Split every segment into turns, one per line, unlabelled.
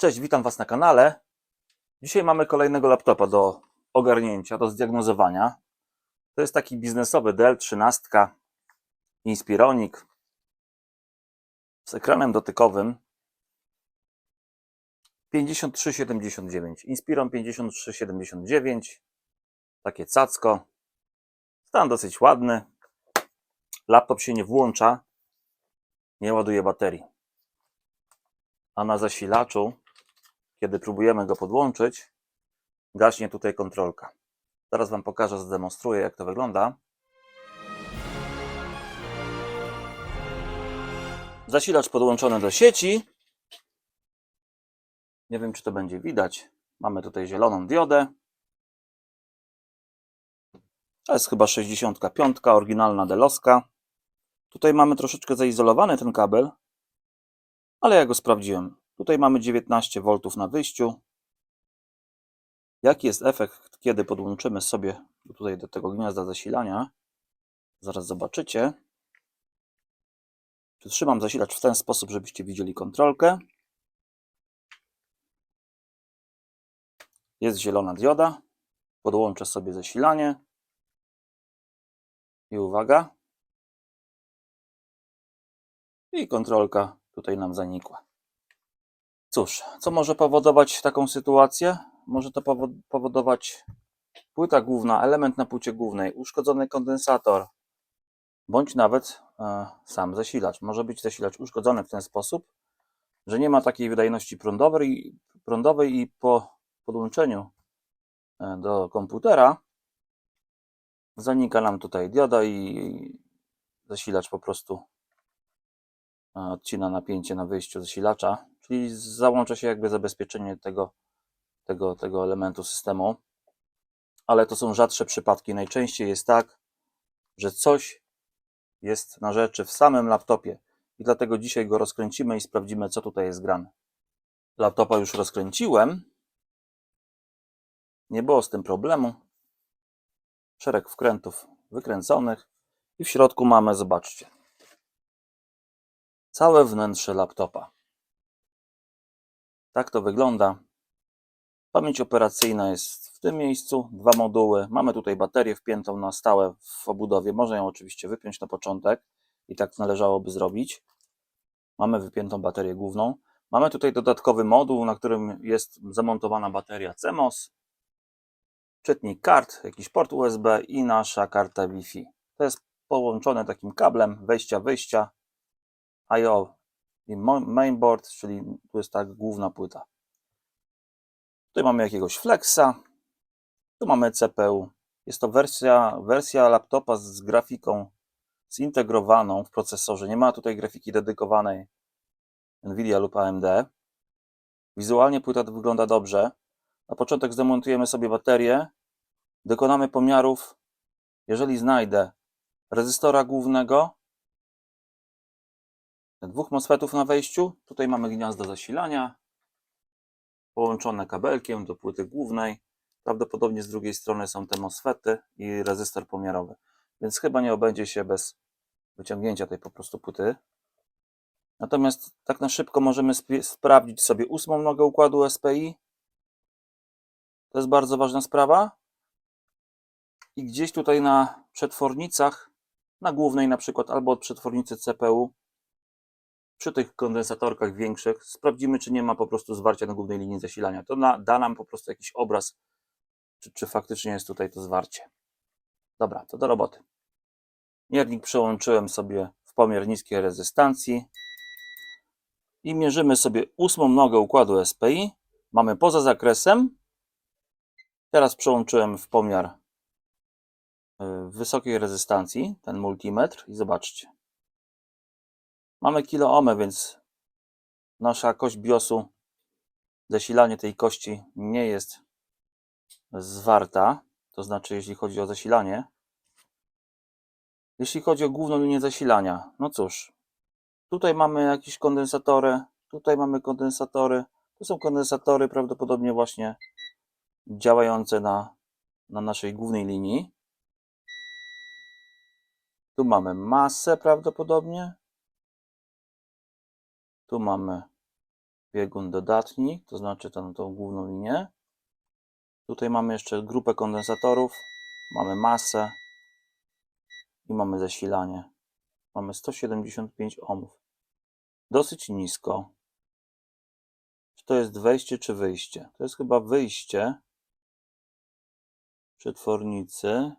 Cześć, witam Was na kanale. Dzisiaj mamy kolejnego laptopa do ogarnięcia, do zdiagnozowania. To jest taki biznesowy Dell 13 Inspironic z ekranem dotykowym 5379. Inspiron 5379. Takie cacko. Stan dosyć ładny. Laptop się nie włącza. Nie ładuje baterii. A na zasilaczu, kiedy próbujemy go podłączyć, gaśnie tutaj kontrolka. Zaraz Wam pokażę, zademonstruję, jak to wygląda. Zasilacz podłączony do sieci. Nie wiem, czy to będzie widać. Mamy tutaj zieloną diodę. To jest chyba 65, oryginalna Deloska. Tutaj mamy troszeczkę zaizolowany ten kabel, ale ja go sprawdziłem. Tutaj mamy 19 V na wyjściu. Jaki jest efekt, kiedy podłączymy sobie tutaj do tego gniazda zasilania? Zaraz zobaczycie. Przytrzymam zasilacz w ten sposób, żebyście widzieli kontrolkę. Jest zielona dioda. Podłączę sobie zasilanie. I uwaga. I kontrolka tutaj nam zanikła. Cóż, co może powodować taką sytuację? Może to powo- powodować płyta główna, element na płycie głównej, uszkodzony kondensator, bądź nawet e, sam zasilacz. Może być zasilacz uszkodzony w ten sposób, że nie ma takiej wydajności prądowej, prądowej i po podłączeniu e, do komputera zanika nam tutaj dioda i zasilacz po prostu e, odcina napięcie na wyjściu zasilacza, czyli załącza się jakby zabezpieczenie tego, tego, tego elementu systemu. Ale to są rzadsze przypadki. Najczęściej jest tak, że coś jest na rzeczy w samym laptopie i dlatego dzisiaj go rozkręcimy i sprawdzimy, co tutaj jest grane. Laptopa już rozkręciłem. Nie było z tym problemu. Szereg wkrętów wykręconych i w środku mamy, zobaczcie, całe wnętrze laptopa. Tak to wygląda. Pamięć operacyjna jest w tym miejscu, dwa moduły. Mamy tutaj baterię wpiętą na stałe w obudowie. Można ją oczywiście wypiąć na początek i tak należałoby zrobić. Mamy wypiętą baterię główną. Mamy tutaj dodatkowy moduł, na którym jest zamontowana bateria CMOS, czytnik kart, jakiś port USB i nasza karta Wi-Fi. To jest połączone takim kablem wejścia-wyjścia I/O i mainboard, czyli tu jest ta główna płyta. Tutaj mamy jakiegoś flexa, tu mamy CPU. Jest to wersja, wersja laptopa z grafiką zintegrowaną w procesorze. Nie ma tutaj grafiki dedykowanej Nvidia lub AMD. Wizualnie płyta wygląda dobrze. Na początek zdemontujemy sobie baterię. Dokonamy pomiarów. Jeżeli znajdę rezystora głównego, dwóch MOSFETów na wejściu. Tutaj mamy gniazdo zasilania, połączone kabelkiem do płyty głównej. Prawdopodobnie z drugiej strony są te MOSFETy i rezystor pomiarowy, więc chyba nie obędzie się bez wyciągnięcia tej po prostu płyty. Natomiast tak na szybko możemy sp- sprawdzić sobie ósmą nogę układu SPI. To jest bardzo ważna sprawa. I gdzieś tutaj na przetwornicach, na głównej na przykład, albo od przetwornicy CPU, przy tych kondensatorkach większych sprawdzimy, czy nie ma po prostu zwarcia na głównej linii zasilania. To na, da nam po prostu jakiś obraz, czy, czy faktycznie jest tutaj to zwarcie. Dobra, to do roboty. Miernik przełączyłem sobie w pomiar niskiej rezystancji i mierzymy sobie ósmą nogę układu SPI. Mamy poza zakresem. Teraz przełączyłem w pomiar y, wysokiej rezystancji, ten multimetr i zobaczcie. Mamy kilo ohmy, więc nasza kość BIOSu, zasilanie tej kości nie jest zwarta. To znaczy, jeśli chodzi o zasilanie. Jeśli chodzi o główną linię zasilania, no cóż, tutaj mamy jakieś kondensatory, tutaj mamy kondensatory. To są kondensatory prawdopodobnie właśnie działające na, na naszej głównej linii. Tu mamy masę prawdopodobnie. Tu mamy biegun dodatni, to znaczy tą, tą główną linię. Tutaj mamy jeszcze grupę kondensatorów, mamy masę i mamy zasilanie. Mamy 175 ohmów. Dosyć nisko. Czy to jest wejście czy wyjście? To jest chyba wyjście przetwornicy.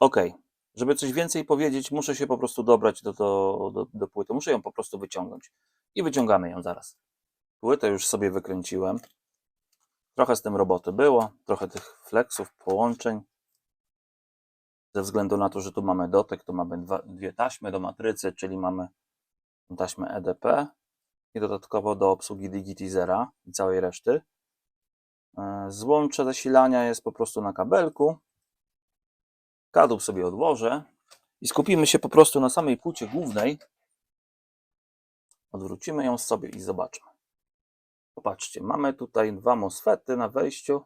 Ok. Żeby coś więcej powiedzieć, muszę się po prostu dobrać do, do, do, do płyty. Muszę ją po prostu wyciągnąć. I wyciągamy ją zaraz. Płytę już sobie wykręciłem. Trochę z tym roboty było, trochę tych flexów, połączeń. Ze względu na to, że tu mamy dotyk, to mamy dwa, dwie taśmy do matrycy, czyli mamy taśmę EDP i dodatkowo do obsługi Digitizera i całej reszty. E, Złącze zasilania jest po prostu na kabelku. Kadłub sobie odłożę i skupimy się po prostu na samej płycie głównej. Odwrócimy ją sobie i zobaczmy. Popatrzcie, mamy tutaj dwa MOSFETy na wejściu.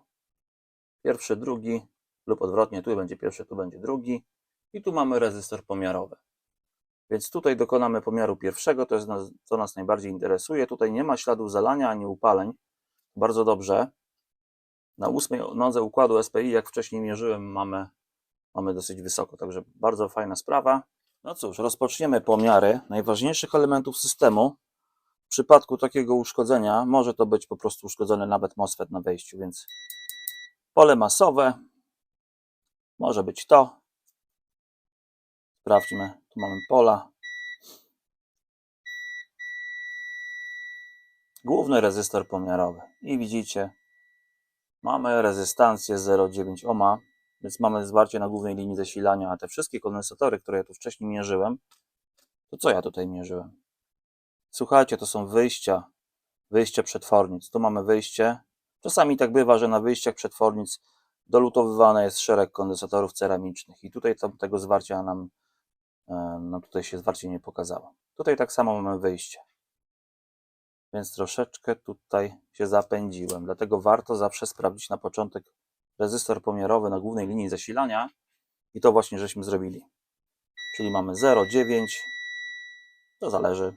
Pierwszy, drugi lub odwrotnie, tu będzie pierwszy, tu będzie drugi. I tu mamy rezystor pomiarowy. Więc tutaj dokonamy pomiaru pierwszego, to jest nas, co nas najbardziej interesuje. Tutaj nie ma śladów zalania ani upaleń. Bardzo dobrze. Na ósmej nodze układu SPI, jak wcześniej mierzyłem, mamy, mamy dosyć wysoko, także bardzo fajna sprawa. No cóż, rozpoczniemy pomiary najważniejszych elementów systemu. W przypadku takiego uszkodzenia może to być po prostu uszkodzony nawet MOSFET na wejściu, więc pole masowe może być to. Sprawdźmy, tu mamy pola. Główny rezystor pomiarowy. I widzicie, mamy rezystancję 0,9 ohma, więc mamy zwarcie na głównej linii zasilania, a te wszystkie kondensatory, które ja tu wcześniej mierzyłem, to co ja tutaj mierzyłem? Słuchajcie, to są wyjścia, wyjścia przetwornic. Tu mamy wyjście. Czasami tak bywa, że na wyjściach przetwornic dolutowywane jest szereg kondensatorów ceramicznych i tutaj tam, tego zwarcia nam, no tutaj się zwarcie nie pokazało. Tutaj tak samo mamy wyjście. Więc troszeczkę tutaj się zapędziłem. Dlatego warto zawsze sprawdzić na początek rezystor pomiarowy na głównej linii zasilania i to właśnie żeśmy zrobili. Czyli mamy 0,9. To zależy.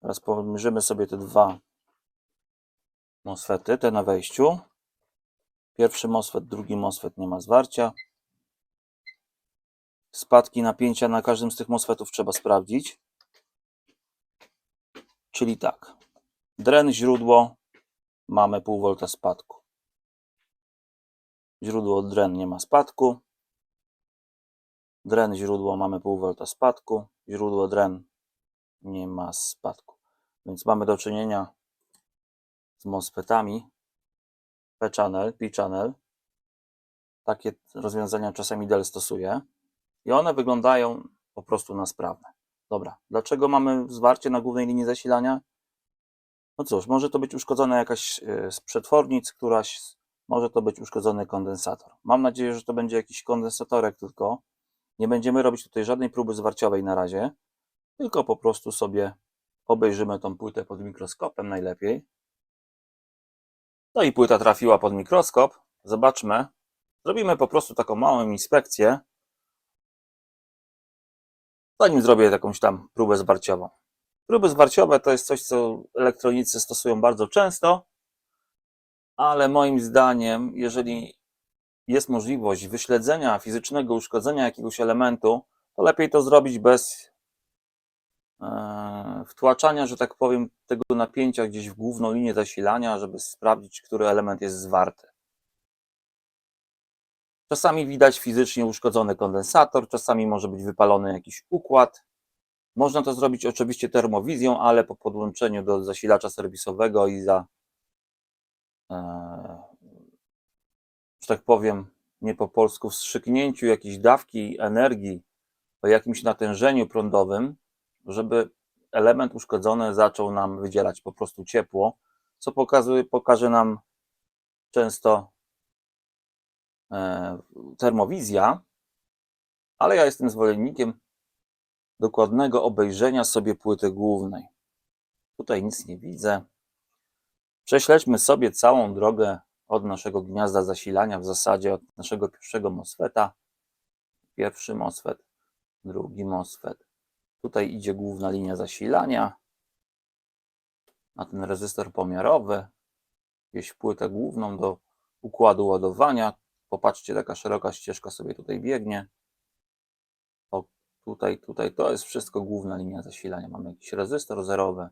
Teraz pomierzymy sobie te dwa MOSFETy, te na wejściu. Pierwszy MOSFET, drugi MOSFET nie ma zwarcia. Spadki napięcia na każdym z tych MOSFETów trzeba sprawdzić. Czyli tak. Dren źródło mamy pół volta spadku. Źródło dren nie ma spadku. Dren źródło mamy pół volta spadku. Źródło dren nie ma spadku. Więc mamy do czynienia z MOSFETami P-channel, P-channel. Takie rozwiązania czasami Dell stosuje. I one wyglądają po prostu na sprawne. Dobra, dlaczego mamy zwarcie na głównej linii zasilania? No cóż, może to być uszkodzona jakaś e, z przetwornic, któraś, może to być uszkodzony kondensator. Mam nadzieję, że to będzie jakiś kondensatorek tylko. Nie będziemy robić tutaj żadnej próby zwarciowej na razie, tylko po prostu sobie obejrzymy tą płytę pod mikroskopem najlepiej. No i płyta trafiła pod mikroskop. Zobaczmy. Zrobimy po prostu taką małą inspekcję. Zanim zrobię jakąś tam próbę zwarciową. Próby zwarciowe to jest coś, co elektronicy stosują bardzo często, ale moim zdaniem, jeżeli jest możliwość wyśledzenia fizycznego uszkodzenia jakiegoś elementu, to lepiej to zrobić bez e, wtłaczania, że tak powiem, tego napięcia gdzieś w główną linię zasilania, żeby sprawdzić, który element jest zwarty. Czasami widać fizycznie uszkodzony kondensator, czasami może być wypalony jakiś układ. Można to zrobić oczywiście termowizją, ale po podłączeniu do zasilacza serwisowego i za, że tak powiem, nie po polsku, wstrzyknięciu jakiejś dawki energii o jakimś natężeniu prądowym, żeby element uszkodzony zaczął nam wydzielać po prostu ciepło, co pokazuje, pokaże nam często e, termowizja, ale ja jestem zwolennikiem dokładnego obejrzenia sobie płyty głównej. Tutaj nic nie widzę. Prześledźmy sobie całą drogę od naszego gniazda zasilania, w zasadzie od naszego pierwszego MOSFETA. Pierwszy MOSFET, drugi MOSFET. Tutaj idzie główna linia zasilania. na ten rezystor pomiarowy, w płytę główną do układu ładowania. Popatrzcie, taka szeroka ścieżka sobie tutaj biegnie. O, tutaj, tutaj, to jest wszystko główna linia zasilania. Mamy jakiś rezystor zerowy.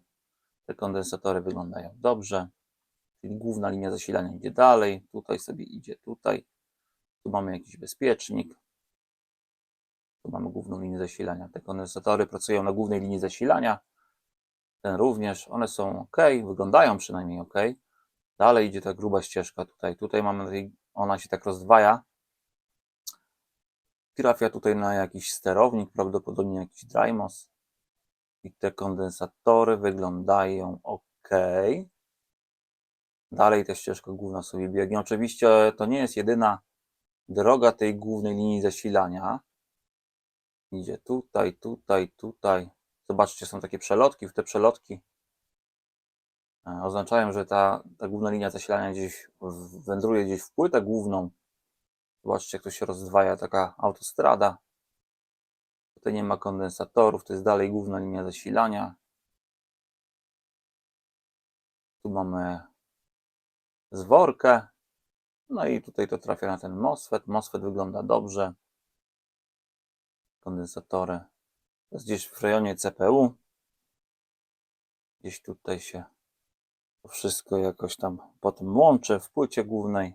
Te kondensatory wyglądają dobrze. Czyli główna linia zasilania idzie dalej. Tutaj sobie idzie tutaj. Tu mamy jakiś bezpiecznik. Tu mamy główną linię zasilania. Te kondensatory pracują na głównej linii zasilania. Ten również. One są ok, wyglądają przynajmniej ok. Dalej idzie ta gruba ścieżka tutaj. Tutaj mamy, ona się tak rozdwaja. Trafia tutaj na jakiś sterownik, prawdopodobnie jakiś Drymos. I te kondensatory wyglądają ok. Dalej ta ścieżka główna sobie biegnie. Oczywiście to nie jest jedyna droga tej głównej linii zasilania. Idzie tutaj, tutaj, tutaj. Zobaczcie, są takie przelotki. W te przelotki e, oznaczają, że ta, ta główna linia zasilania gdzieś wędruje gdzieś w płytę główną. Zobaczcie, jak to się rozdwaja taka autostrada. Tutaj nie ma kondensatorów, to jest dalej główna linia zasilania. Tu mamy zworkę. No i tutaj to trafia na ten MOSFET. MOSFET wygląda dobrze. Kondensatory. To jest gdzieś w rejonie CPU. Gdzieś tutaj się to wszystko jakoś tam potem łączy w płycie głównej.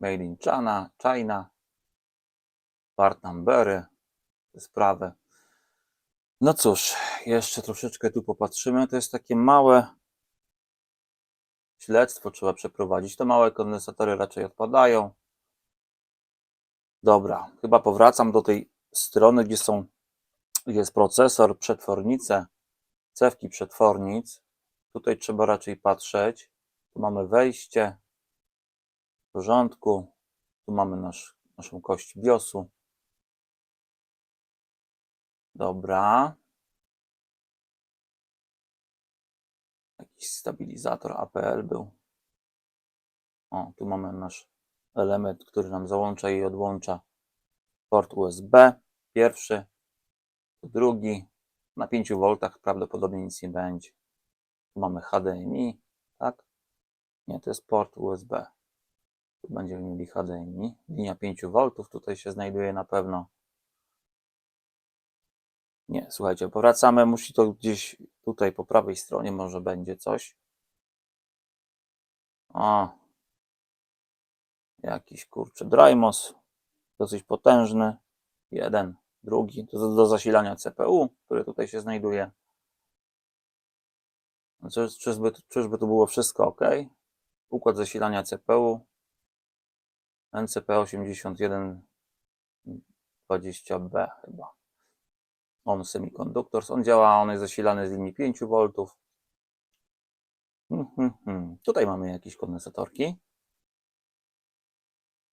Made in China, China. Part numbery, sprawy. No cóż, jeszcze troszeczkę tu popatrzymy. To jest takie małe śledztwo trzeba przeprowadzić. Te małe kondensatory raczej odpadają. Dobra, chyba powracam do tej strony, gdzie są, jest procesor, przetwornice, cewki przetwornic. Tutaj trzeba raczej patrzeć. Tu mamy wejście. W porządku. Tu mamy nasz, naszą kość BIOSu. Dobra. Jakiś stabilizator APL był. O, tu mamy nasz element, który nam załącza i odłącza port USB. Pierwszy, drugi. Na 5 V prawdopodobnie nic nie będzie. Tu mamy HDMI, tak? Nie, to jest port USB. Tu będziemy mieli HDMI. Linia 5 V tutaj się znajduje na pewno. Nie, słuchajcie, powracamy. Musi to gdzieś tutaj po prawej stronie może będzie coś. O, jakiś kurczę Drymos, dosyć potężny. Jeden, drugi, to do, do zasilania CPU, który tutaj się znajduje. No Czy, czyżby, czyżby to było wszystko ok? Układ zasilania CPU. NCP8120B chyba. On Semiconductors. On działa, on jest zasilany z linii 5 V. Hmm, hmm, hmm. Tutaj mamy jakieś kondensatorki.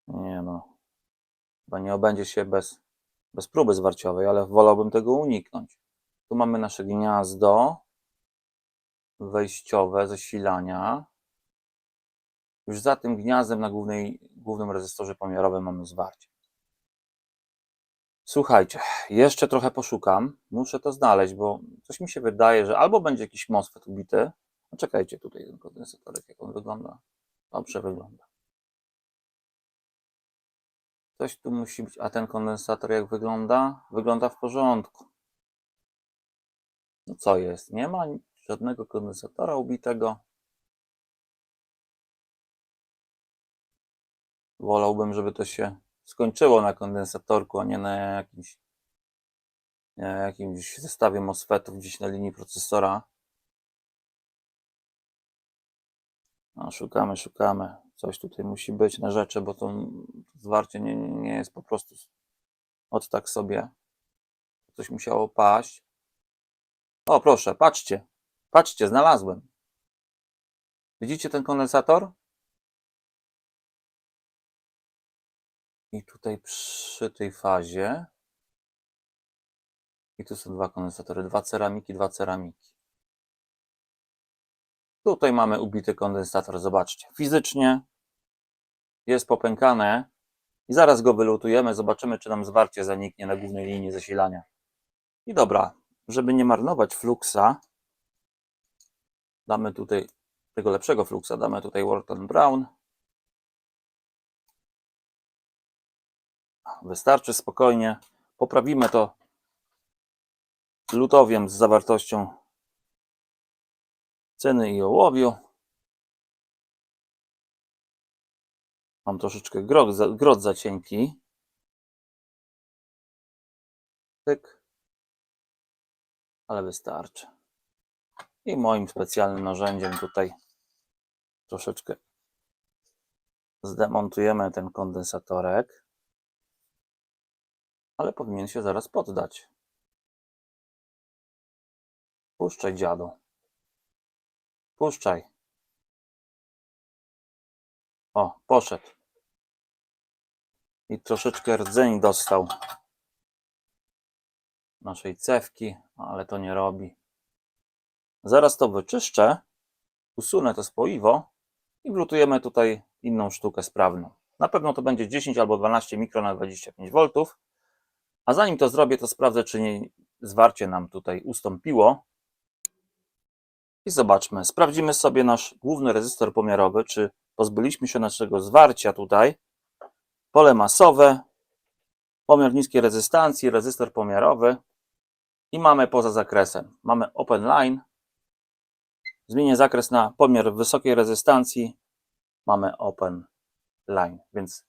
Nie no. Chyba nie obędzie się bez, bez próby zwarciowej, ale wolałbym tego uniknąć. Tu mamy nasze gniazdo wejściowe zasilania. Już za tym gniazdem na głównej, głównym rezystorze pomiarowym mamy zwarcie. Słuchajcie, jeszcze trochę poszukam. Muszę to znaleźć, bo coś mi się wydaje, że albo będzie jakiś MOSFET ubity. No czekajcie, tutaj ten kondensatorek, jak on wygląda. Dobrze wygląda. Coś tu musi być. A ten kondensator jak wygląda? Wygląda w porządku. No co jest? Nie ma żadnego kondensatora ubitego. Wolałbym, żeby to się skończyło na kondensatorku, a nie na jakimś, jakimś zestawie MOSFETów gdzieś na linii procesora. No, szukamy, szukamy. Coś tutaj musi być na rzeczy, bo to zwarcie nie, nie jest po prostu od tak sobie. Coś musiało paść. O, proszę, patrzcie. Patrzcie, znalazłem. Widzicie ten kondensator? I tutaj przy tej fazie. I tu są dwa kondensatory, dwa ceramiki, dwa ceramiki. Tutaj mamy ubity kondensator, zobaczcie. Fizycznie jest popękane i zaraz go wylutujemy, zobaczymy, czy nam zwarcie zaniknie na głównej linii zasilania. I dobra, żeby nie marnować fluksa, Damy tutaj tego lepszego fluxa, damy tutaj Wharton Brown. Wystarczy spokojnie. Poprawimy to lutowiem z zawartością ceny i ołowiu. Mam troszeczkę grot za, grot za cienki. Tyk. Ale wystarczy. I moim specjalnym narzędziem tutaj troszeczkę zdemontujemy ten kondensatorek. Ale powinien się zaraz poddać. Puszczaj, dziadu. Puszczaj. O, poszedł. I troszeczkę rdzeń dostał naszej cewki, ale to nie robi. Zaraz to wyczyszczę, usunę to spoiwo i wlutujemy tutaj inną sztukę sprawną. Na pewno to będzie 10 albo 12 mikro na 25 V. A zanim to zrobię, to sprawdzę, czy nie zwarcie nam tutaj ustąpiło. I zobaczmy, sprawdzimy sobie nasz główny rezystor pomiarowy, czy pozbyliśmy się naszego zwarcia tutaj. Pole masowe, pomiar niskiej rezystancji, rezystor pomiarowy i mamy poza zakresem. Mamy open line. Zmienię zakres na pomiar wysokiej rezystancji. Mamy open line, więc,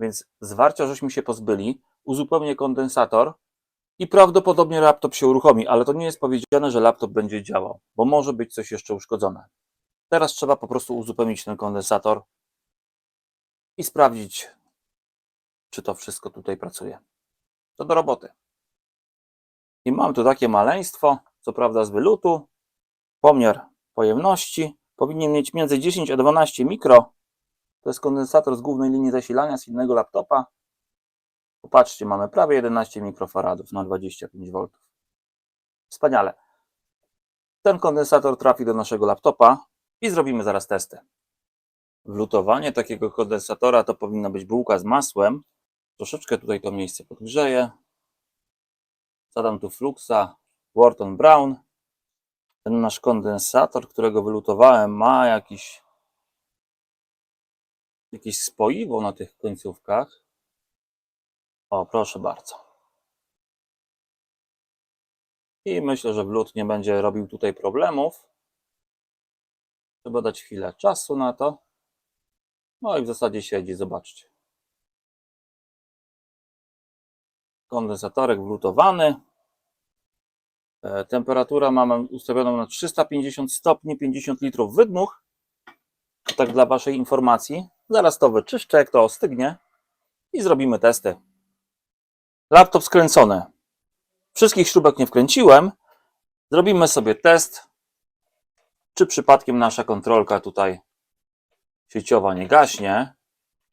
więc zwarcia żeśmy się pozbyli. Uzupełnię kondensator i prawdopodobnie laptop się uruchomi, ale to nie jest powiedziane, że laptop będzie działał, bo może być coś jeszcze uszkodzone. Teraz trzeba po prostu uzupełnić ten kondensator i sprawdzić, czy to wszystko tutaj pracuje. To do roboty. I mam tu takie maleństwo, co prawda z wylutu. Pomiar pojemności powinien mieć między 10 a 12 mikro. To jest kondensator z głównej linii zasilania z innego laptopa. Popatrzcie, mamy prawie 11 mikrofaradów na 25 V. Wspaniale. Ten kondensator trafi do naszego laptopa i zrobimy zaraz testy. Wlutowanie takiego kondensatora to powinna być bułka z masłem. Troszeczkę tutaj to miejsce podgrzeję. Zadam tu fluxa Wharton Brown. Ten nasz kondensator, którego wylutowałem, ma jakiś jakieś spoiwo na tych końcówkach. O, proszę bardzo. I myślę, że wlód nie będzie robił tutaj problemów. Trzeba dać chwilę czasu na to. No i w zasadzie siedzi, zobaczcie. Kondensatorek wlutowany. E, Temperatura mamy ustawioną na 350 stopni, 50 litrów wydmuch. Tak dla Waszej informacji. Zaraz to wyczyszczę, jak to ostygnie i zrobimy testy. Laptop skręcony. Wszystkich śrubek nie wkręciłem. Zrobimy sobie test, czy przypadkiem nasza kontrolka tutaj sieciowa nie gaśnie.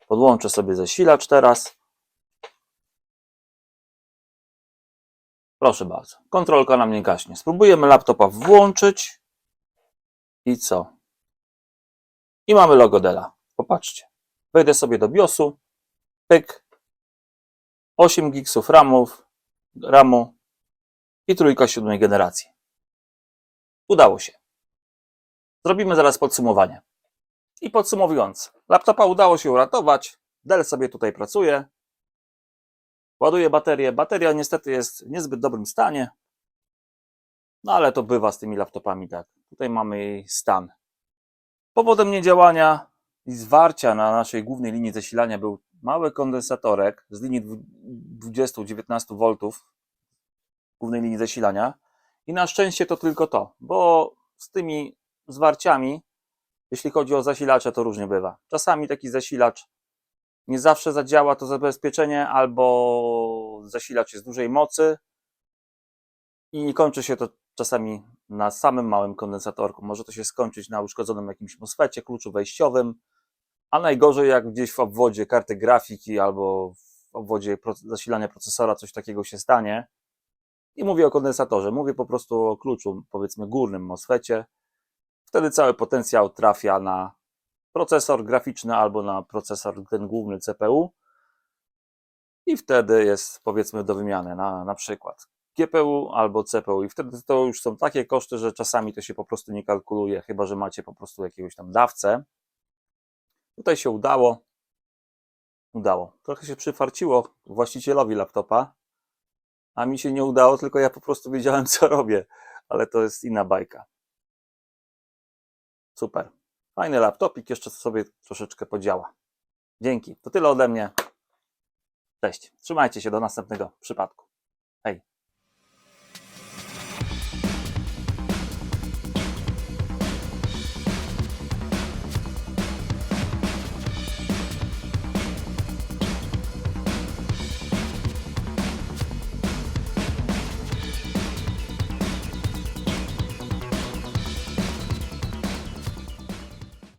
Podłączę sobie zasilacz teraz. Proszę bardzo, kontrolka nam nie gaśnie. Spróbujemy laptopa włączyć. I co? I mamy logo Della. Popatrzcie. Wejdę sobie do BIOSu. Pyk. 8 gigsów RAMów, RAMu i trójka siódmej generacji. Udało się. Zrobimy zaraz podsumowanie. I podsumowując, laptopa udało się uratować. Dell sobie tutaj pracuje. Ładuje baterię. Bateria niestety jest w niezbyt dobrym stanie. No ale to bywa z tymi laptopami tak. Tutaj mamy jej stan. Powodem niedziałania i zwarcia na naszej głównej linii zasilania był mały kondensatorek z linii 20-19 V głównej linii zasilania. I na szczęście to tylko to, bo z tymi zwarciami, jeśli chodzi o zasilacze, to różnie bywa. Czasami taki zasilacz nie zawsze zadziała to zabezpieczenie, albo zasilacz jest dużej mocy i kończy się to czasami na samym małym kondensatorku. Może to się skończyć na uszkodzonym jakimś MOSFETie, kluczu wejściowym, a najgorzej jak gdzieś w obwodzie karty grafiki albo w obwodzie zasilania procesora coś takiego się stanie. I mówię o kondensatorze, mówię po prostu o kluczu, powiedzmy górnym MOSFETie. Wtedy cały potencjał trafia na procesor graficzny albo na procesor ten główny CPU i wtedy jest powiedzmy do wymiany na, na przykład GPU albo CPU i wtedy to już są takie koszty, że czasami to się po prostu nie kalkuluje, chyba że macie po prostu jakiegoś tam dawcę. Tutaj się udało. Udało. Trochę się przyfarciło właścicielowi laptopa, a mi się nie udało, tylko ja po prostu wiedziałem, co robię, ale to jest inna bajka. Super. Fajny laptopik, jeszcze sobie troszeczkę podziała. Dzięki. To tyle ode mnie. Cześć. Trzymajcie się do następnego przypadku. Hej.